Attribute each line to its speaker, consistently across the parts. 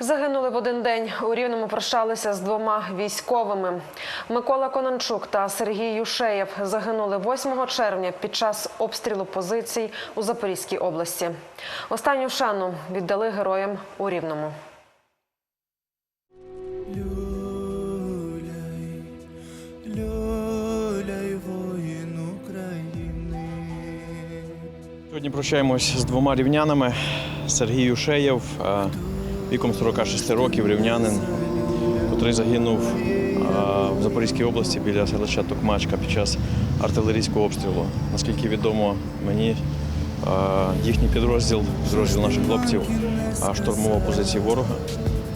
Speaker 1: Загинули в один день. У Рівному прощалися з двома військовими. Микола Конончук та Сергій Юшеєв загинули 8 червня під час обстрілу позицій у Запорізькій області. Останню шану віддали героям у Рівному.
Speaker 2: Сьогодні прощаємось з двома рівнянами. Сергій Юшеєв, е, віком 46 років, рівнянин, котрий загинув в Запорізькій області біля селища Токмачка під час артилерійського обстрілу. Наскільки відомо мені, їхній підрозділ, підрозділ наших хлопців, штурмував позиції ворога.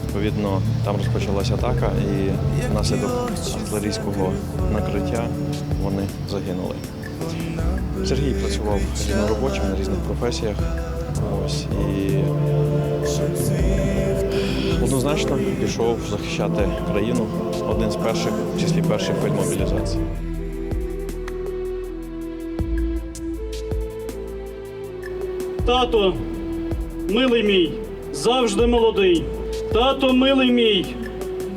Speaker 2: Відповідно, там розпочалася атака, і внаслідок артилерійського накриття вони загинули. Сергій працював різноробочим на різних професіях. Ось і однозначно пішов захищати країну один з перших, в числі перших хвиль мобілізації.
Speaker 3: Тато, милий мій, завжди молодий. Тато, милий мій,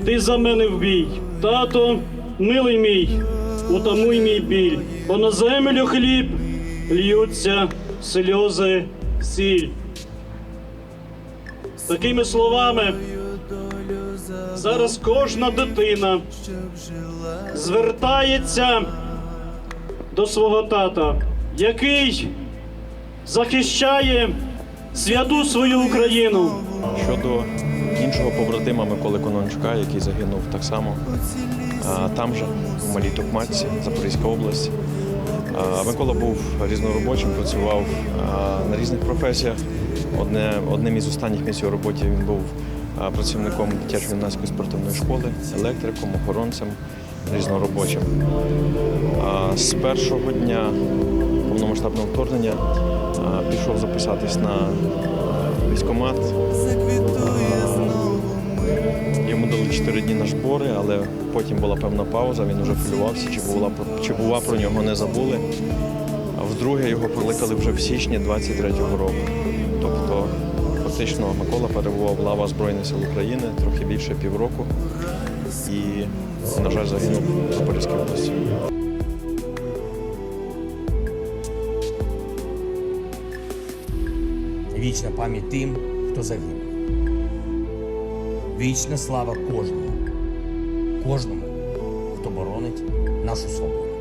Speaker 3: ти за мене в бій. Тато, милий мій, утамуй мій біль, бо на землю хліб льються сльози сіль. Такими словами зараз кожна дитина звертається до свого тата, який захищає святу свою Україну.
Speaker 2: Щодо іншого побратима Миколи Конончука, який загинув так само там же, у Малій Токмачці, Запорізька область. Микола був різноробочим, працював на різних професіях. Одне, одним із останніх місць його роботі він був працівником дитячо-юнацької спортивної школи, електриком, охоронцем, різноробочим. З першого дня повномасштабного вторгнення пішов записатись на а, військкомат. Йому дали 4 дні на збори, але потім була певна пауза, він вже хвилювався, чи була, чи бува про нього не забули. А вдруге його покликали вже в січні 23-го року. Фактично, Микола перебував в лава Збройних сил України трохи більше півроку і, на жаль, загинув в Запорізькій області.
Speaker 4: Вічна пам'ять тим, хто загинув. Вічна слава кожному, кожному, хто боронить нашу свободу.